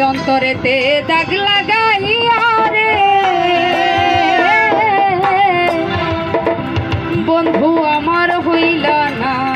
অন্তরেতে দাগ লাগাইয়া রে। বন্ধু আমার হইল না।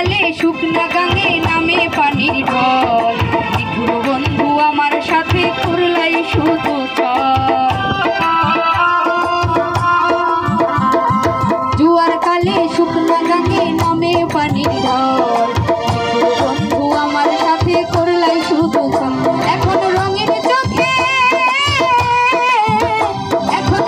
কালে শুকনা গাঙে নামে পানির ঢল বন্ধু আমার সাথে করলাই শুধু জুয়ার কালে শুকনা গাঙে নামে পানির ঢল বন্ধু আমার সাথে করলাই শুধু এখন রঙিন চোখে, এখন